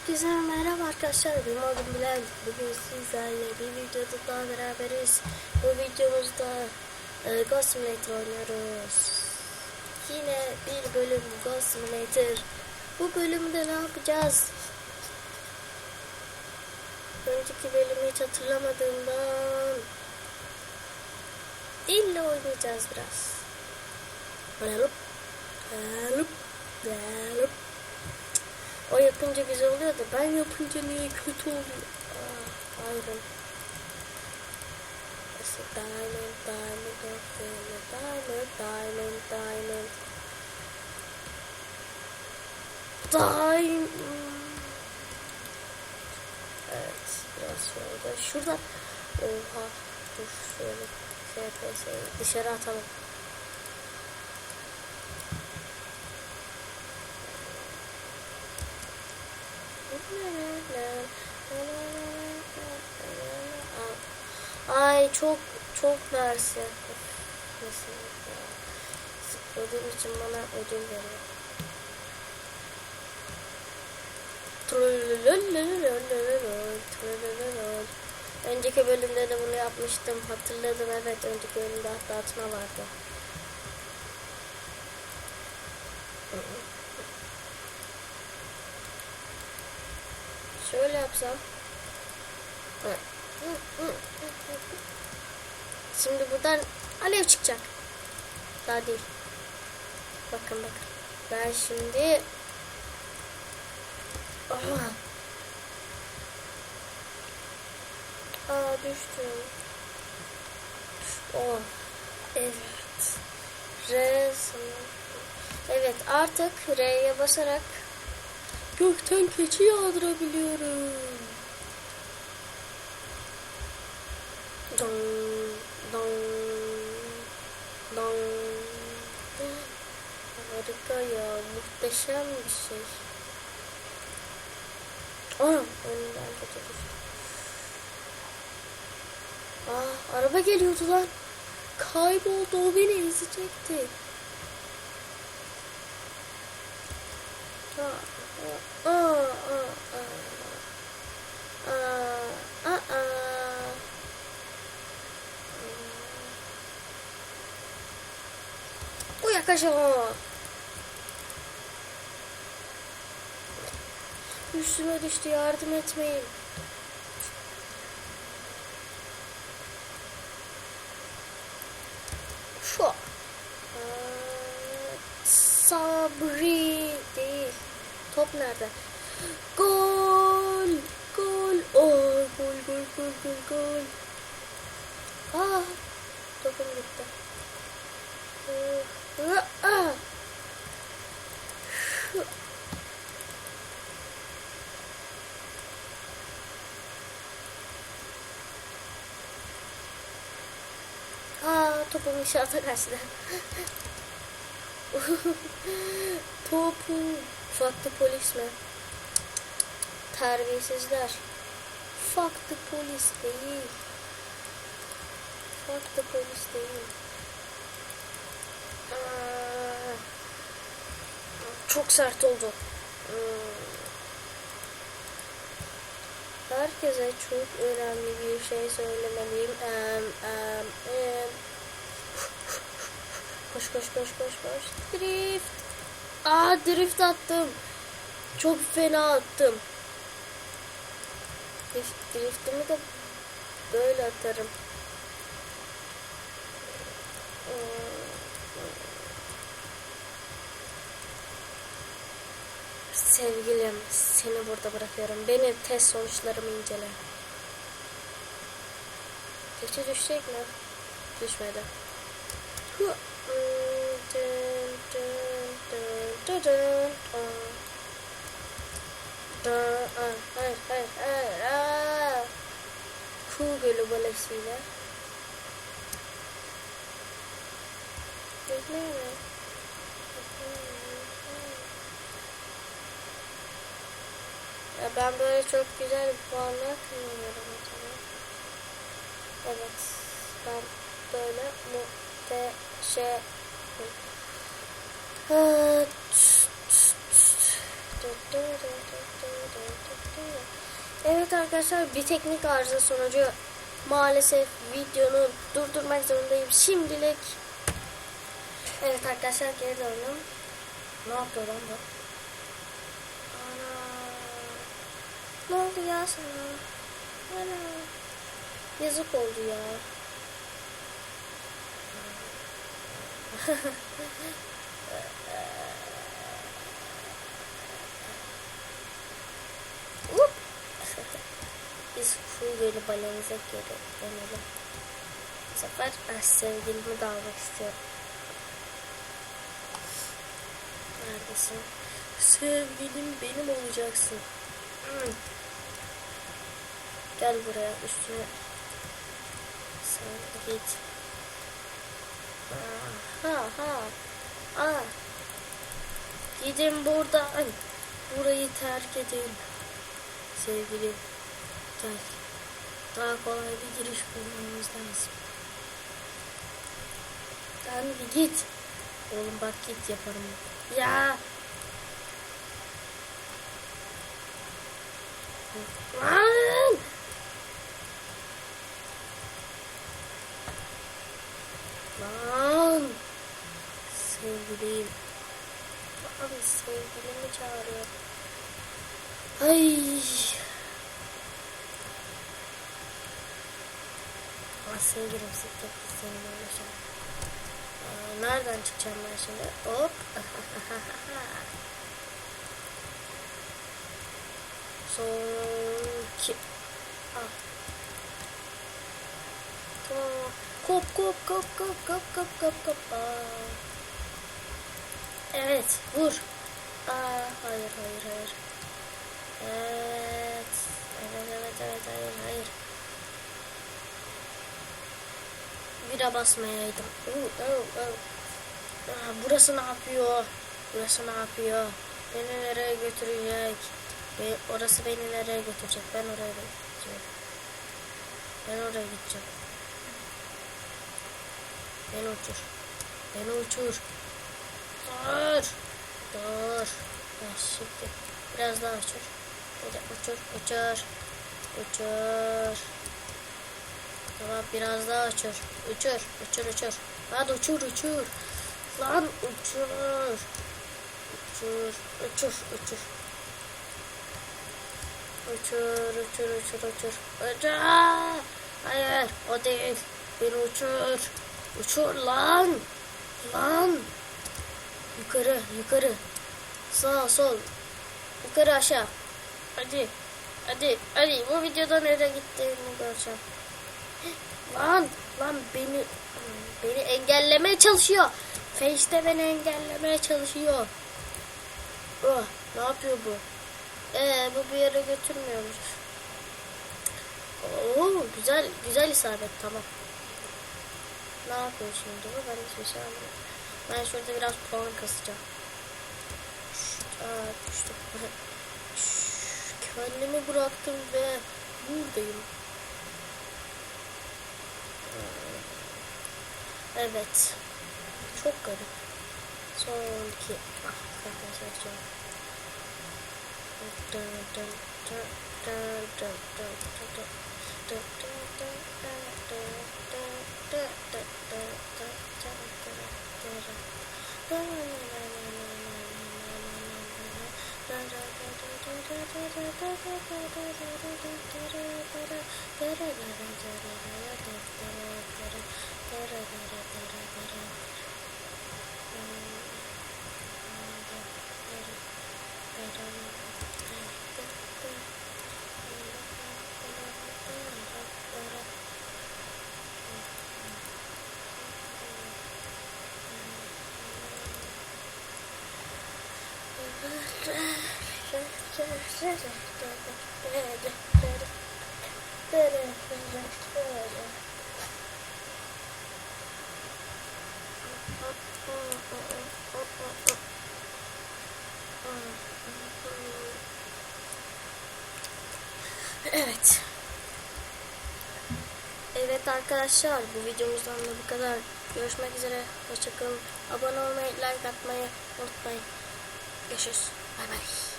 Herkese merhaba arkadaşlar. Benim adım Bilal. Bugün sizlerle bir videoda daha beraberiz. Bu videomuzda e, Ghost Simulator oynuyoruz. Yine bir bölüm Ghost Simulator. Bu bölümde ne yapacağız? Önceki bölümü hiç hatırlamadığımdan dille oynayacağız biraz. Alıp, alıp, alıp. O yapınca güzel oluyor da ben yapınca niye kötü oluyor? Aa, ayrım. Mesela diamond, diamond, diamond, diamond, diamond, diamond. Diamond. Evet, biraz şöyle. Şurada. Oha. Dur şöyle. KPS'yi dışarı atalım. Ay çok çok mersi. Zıpladığım için bana ödül veriyor. Önceki bölümde de bunu yapmıştım. Hatırladım evet. Önceki bölümde hatta atma vardı. Şöyle yapsam. Şimdi buradan alev çıkacak. Daha değil. Bakın bakın. Ben şimdi Aha. Aa düştüm. Oh. Evet. R. Evet artık R'ye basarak gökten keçi yağdırabiliyorum. Don, don, don. Harika ya, muhteşem bir şey. Aa, önümden kötü. Aa, araba geliyordu lan. Kayboldu, o beni ezecekti. Aa, Uyaklaşalım. Üstüme düştü yardım etmeyin. Şu. Sabri. Top nerede? Gol! Gol! Oh, gol gol gol gol gol. Aa, topum gitti. Aa, aa. Topum inşaata kaçtı. Topu farklı polis mi? Terbiyesizler. Farklı polis değil. Farklı polis değil. Aa, çok sert oldu. Hmm. Herkese çok önemli bir şey söylemeliyim. Em, em, em. Koş koş koş koş koş. Drift. Aa drift attım. Çok fena attım. Drift, driftimi de böyle atarım. Sevgilim seni burada bırakıyorum. Benim test sonuçlarımı incele. Keçi düşecek mi? Düşmedi. Hı. Hmm, Gölü balesiyle. Bekleyin. Ya ben böyle çok güzel puanlar kazanıyorum mesela. Evet. Ben böyle muhteşem. Ah, Evet arkadaşlar bir teknik arıza sonucu maalesef videonu durdurmak zorundayım şimdilik. Evet arkadaşlar geri döndüm. Ne yapıyor lan bu? Ana. Ne oldu ya sana? Ana. Yazık oldu ya. Biz full böyle balenize geri dönelim. Bu sefer ah, sevgilimi de almak istiyorum. Neredesin? Sevgilim benim olacaksın. Hmm. Gel buraya üstüne. Sen git. Ha ha. Aa. Gidin buradan. Burayı terk edin. Sevgilim. Gel. Daha kolay bir giriş bulmamız lazım. Sen bir git. Oğlum bak git yaparım. Ya. Lan! Lan! Sevgilim. Abi sevgilimi çağırıyor. Ay. Aa, sevgilim siktir seninle uğraşamam. Aa, nereden çıkacağım ben şimdi? Hop. Son iki. Ah. Tamam. Kop kop kop kop kop kop kop kop. Aa. Evet vur. Aa, hayır hayır hayır. Evet. Evet evet evet hayır hayır. Bira basmayaydım. Aa, burası ne yapıyor? Burası ne yapıyor? Beni nereye götürecek? Orası beni nereye götürecek? Ben oraya gideceğim. Ben oraya gideceğim. Beni uçur. Beni uçur. Dur. Dur. Ha, şimdi biraz daha uçur. Bir de uçur, uçur. Uçur. Tamam biraz daha uçur. Uçur, uçur, uçur. Hadi uçur, uçur. Lan uçur. Uçur, uçur, uçur. Uçur, uçur, uçur, uçur. Uçur. Hayır, o değil. Bir uçur. Uçur lan. Lan. Yukarı, yukarı. Sağ, sol. Yukarı, aşağı. Hadi. Hadi, hadi. Bu videoda nereye gittiğini göreceğim. Lan, lan beni beni engellemeye çalışıyor. Face'te beni engellemeye çalışıyor. Oh, ne yapıyor bu? Ee, bu bir yere götürmüyormuş. Oo, güzel, güzel isabet, tamam. Ne yapıyor şimdi bu? Ben hiçbir şey anlamadım. Ben şurada biraz puan kasacağım. Şşt, aa, düştüm. Kendimi bıraktım ve buradayım. Evet. Çok garip. Son iki. Ah, arkadaşlar son. Dın dın dın dın dın dın dın dın dın dın dın dın dın dın Evet. Evet arkadaşlar bu videomuzdan da bu kadar. Görüşmek üzere. Hoşçakalın. Abone olmayı, like atmayı unutmayın. Görüşürüz. はい。